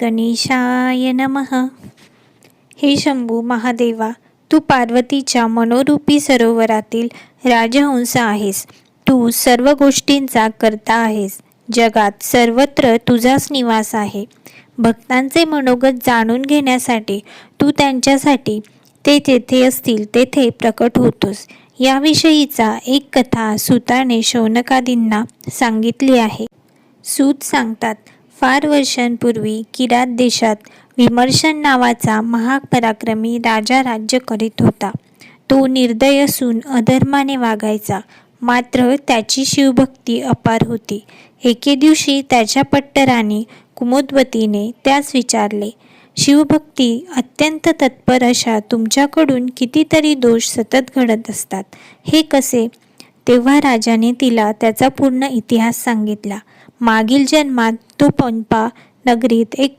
गणेशाय नमः। हे शंभू महादेवा तू पार्वतीच्या मनोरूपी सरोवरातील राजहंस आहेस. तू सर्व गोष्टींचा करता आहेस. जगात सर्वत्र तुझाच निवास आहे. भक्तांचे मनोगत जाणून घेण्यासाठी तू त्यांच्यासाठी ते जेथे असतील तेथे प्रकट होतोस. याविषयीचा एक कथा सुताने शौनकादींना सांगितली आहे. सूत सांगतात फार वर्षांपूर्वी किरात देशात विमर्शन नावाचा महापराक्रमी राजा राज्य करीत होता. तो निर्दय असून अधर्माने वागायचा. मात्र त्याची शिवभक्ती अपार होती. एके दिवशी त्याच्या पट्टराने कुमुदवतीने त्यास विचारले शिवभक्ती अत्यंत तत्पर अशा तुमच्याकडून कितीतरी दोष सतत घडत असतात. हे कसे? तेव्हा राजाने तिला त्याचा पूर्ण इतिहास सांगितला. मागील जन्मात तो पंपा नगरीत एक